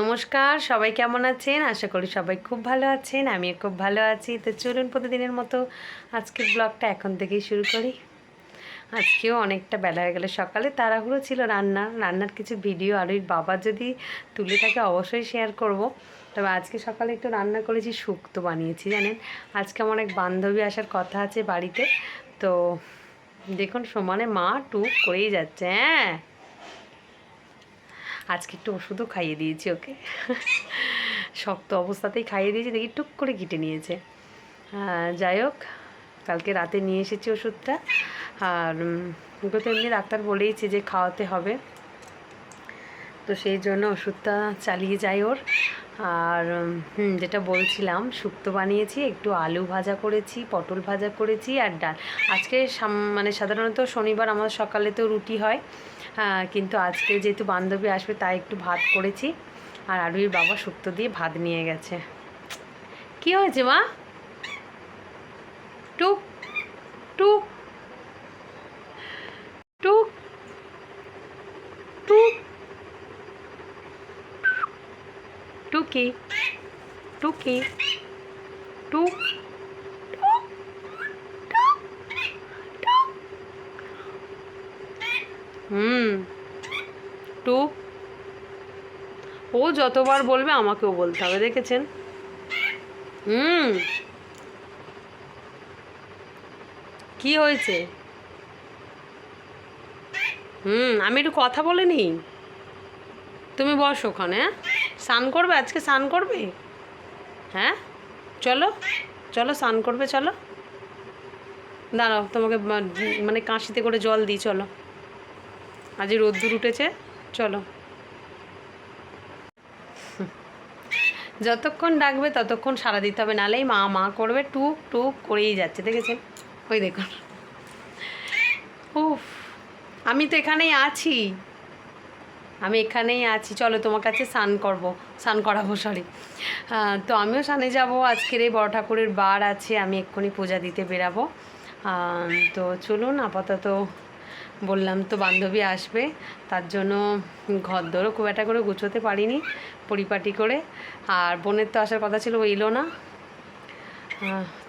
নমস্কার, সবাই কেমন আছেন? আশা করি সবাই খুব ভালো আছেন, আমিও খুব ভালো আছি। তো চলুন প্রতিদিনের মতো আজকের ব্লগটা এখন থেকেই শুরু করি। আজকেও অনেকটা বেলা হয়ে গেল। সকালে তাড়াহুড়ো ছিল রান্না রান্নার কিছু ভিডিও আর ওই বাবা যদি তুলে থাকে অবশ্যই শেয়ার করব। তবে আজকে সকালে একটু রান্না করেছি, শুক্তো বানিয়েছি, জানেন? আজকে আমার এক বান্ধবী আসার কথা আছে বাড়িতে। তো দেখুন, সমানে মা টুক করেই যাচ্ছে হ্যাঁ? আজকে একটু ওষুধও খাইয়ে দিয়েছি, ওকে? শক্ত অবস্থাতেই খাইয়ে দিয়েছি, দেখি টুক করে কেটে নিয়েছে। যাই হোক, কালকে রাতে নিয়ে এসেছি ওষুধটা। আর ওকে তো এমনি ডাক্তার বলেইছে যে খাওয়াতে হবে। তো সেই জন্য ওষুধটা চালিয়ে যাই ওর। আর যেটা বলছিলাম, শুক্তো বানিয়েছি, একটু আলু ভাজা করেছি, পটল ভাজা করেছি, আর ডাল। আজকে মানে সাধারণত শনিবার আমাদের সকালে তো রুটি হয়। কিন্তু আজকে যেহেতু বান্ধবী আসবে তাই একটু ভাত করেছি। আর আলুর বাবা শুক্তো দিয়ে ভাত নিয়ে গেছে। কি হয়েছে মা? টুক টুক টুক টুকি টুকি টুক টুক, টুক, টুক। হুম। টু। ও যতবার বলবে আমাকেও বলতে হবে, দেখেছেন? হুম। কি হয়েছে? হুম, আমি একটু কথা বলে নিই? তুমি বসো ওখানে হ্যাঁ? স্নান করবে? আজকে স্নান করবে? হ্যাঁ? চলো চলো স্নান করবে, চলো। দাঁড়াও, তোমাকে মানে কাঁশিতে করে জল দিই, চলো। আজ রোদ্দুর উঠেছে, চলো। যতক্ষণ ডাকবে ততক্ষণ সারা দিতে হবে নালেই মা মা করবে টুক টুক করেই যাচ্ছে, দেখেছেন? ওই দেখুন। উফ, আমি তো এখানেই আছি। আমি এখানেই আছি। চলো, তোমার কাছে স্নান করব, স্নান করাবো সরি তো আমিও স্নানে যাব, আজকের এই বড় ঠাকুরের বার আছে, আমি এক্ষুনি পূজা দিতে বেরাবো। তো চলুন, আপাতত বললাম, তো বান্ধবী আসবে। তার জন্য ঘর দরও খুব একটা করে গুছোতে পারিনি, পরিপাটি করে। আর বোনের তো আসার কথা ছিল, ও এলো না।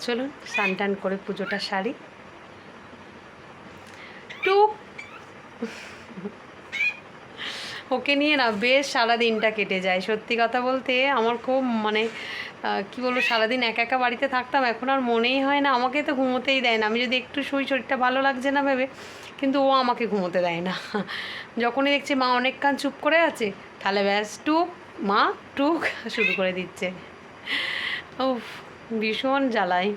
চলুন, স্নান টান করে পুজোটা সারি। টুক! ওকে নিয়ে না বেশ সারা দিনটা কেটে যায়। সত্যি কথা বলতে আমার খুব মানে কি বলব, সারাদিন একা একা বাড়িতে থাকতাম, এখন আর মনেই হয় না। আমাকে তো ঘুমোতেই দেয় না। আমি যদি একটু শুই, শরীরটা ভালো লাগছে না ভেবে কিন্তু ও আমাকে ঘুমোতে দেয় না। যখনই দেখছি মা অনেকক্ষণ চুপ করে আছে, তাহলে ব্যাস টুক, মা টুক শুরু করে দিচ্ছে। ও ভীষণ জ্বালাই।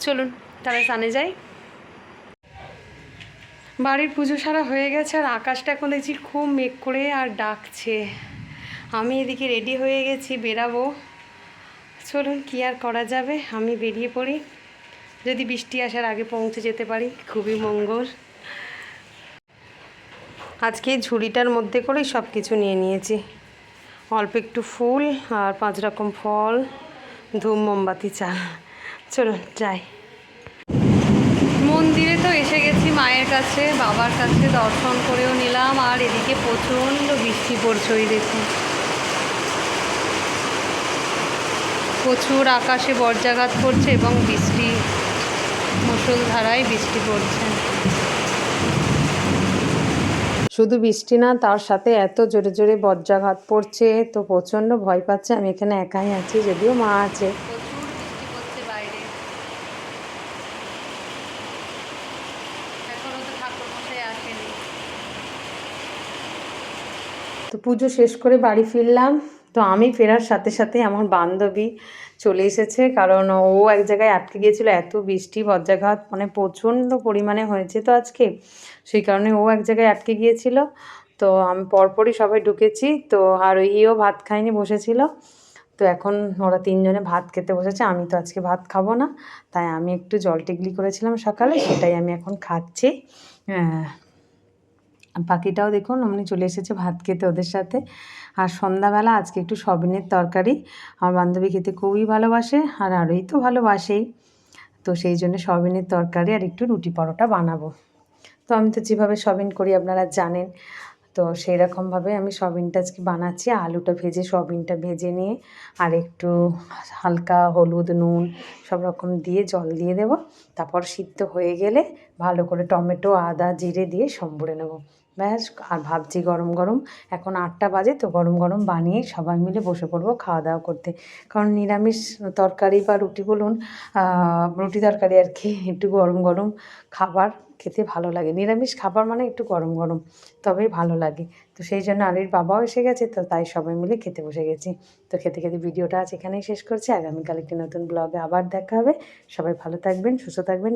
চলুন, তাহলে সানে যাই। বাড়ির পুজো সারা হয়ে গেছে আর আকাশটা এখন দেখছি খুব মেঘ করে আর ডাকছে। আমি এদিকে রেডি হয়ে গেছি, বেরাবো। চলুন, কি আর করা যাবে? আমি বেরিয়ে পড়ি। যদি বৃষ্টি আসার আগে পৌঁছে যেতে পারি, খুবই মঙ্গল। আজকে ঝুড়িটার মধ্যে করেই সব কিছু নিয়ে নিয়েছি। অল্প একটু ফুল আর পাঁচ রকম ফল, ধূপ, মোমবাতি, চা। চলুন, যাই। মন্দিরে তো এসে গেছি মায়ের কাছে, বাবার কাছে দর্শন করেও নিলাম আর এদিকে প্রচণ্ড বৃষ্টি পড়ছে ওই দেখুন। প্রচুর আকাশে বজ্রাঘাত পড়ছে এবং বৃষ্টি, মুষলধারায় বৃষ্টি পড়ছে। শুধু বৃষ্টি না তার সাথে এত জোরে জোরে বজ্রাঘাত পড়ছে তো প্রচণ্ড ভয় পাচ্ছে। আমি এখানে একাই আছি যদিও মা আছে। তো পুজো শেষ করে বাড়ি ফিরলাম। তো আমি ফেরার সাথে সাথে আমার বান্ধবী চলে এসেছে কারণ ও এক জায়গায় আটকে গিয়েছিল এত বৃষ্টি বজ্রাঘাত মানে প্রচণ্ড পরিমাণে হয়েছে তো আজকে। সেই কারণে ও এক জায়গায় আটকে গিয়েছিল। তো আমি পরপরই সবাই ঢুকেছি তো আর ওই ইও ভাত খাইনি বসেছিল। তো এখন ওরা তিনজনে ভাত খেতে বসেছে আমি তো আজকে ভাত খাব না। তাই আমি একটু জল টিগলি করেছিলাম সকালে সেটাই আমি এখন খাচ্ছি। আহ, পাখিটাও দেখুন, অমনি চলে এসেছে ভাত খেতে ওদের সাথে। আর সন্ধ্যাবেলা আজকে একটু সবিনের তরকারি। আমার বান্ধবী খেতে খুবই ভালোবাসে, আর আরোই তো ভালোবাসেই। তো সেই জন্য সবিনের তরকারি আর একটু রুটি পরোটা বানাবো। তো আমি তো যেভাবে সবিন করি আপনারা জানেন। তো সেই রকমভাবে আমি সয়াবিনটা আজকে বানাচ্ছি। আলুটা ভেজে সয়াবিনটা ভেজে নিয়ে আর একটু হালকা হলুদ, নুন সব রকম দিয়ে জল দিয়ে দেবো। তারপর সিদ্ধ হয়ে গেলে ভালো করে টমেটো, আদা, জিরে দিয়ে সম্বরে নেব। ব্যাস, আর ভাবছি গরম গরম। এখন আটটা বাজে, তো গরম গরম বানিয়ে সবাই মিলে বসে পড়ব খাওয়া দাওয়া করতে। কারণ নিরামিষ তরকারি বা রুটি বলুন রুটি তরকারি আর কি, একটু গরম গরম খাবার খেতে ভালো লাগে। নিরামিষ খাবার মানে একটু গরম গরম, তবেই ভালো লাগে। তো সেই জন্য আলির বাবাও এসে গেছে, তো তাই সবাই মিলে খেতে বসে গেছি। তো খেতে খেতে ভিডিওটা আজ এখানেই শেষ করছি। আগামীকাল একটি নতুন ব্লগে আবার দেখা হবে। সবাই ভালো থাকবেন, সুস্থ থাকবেন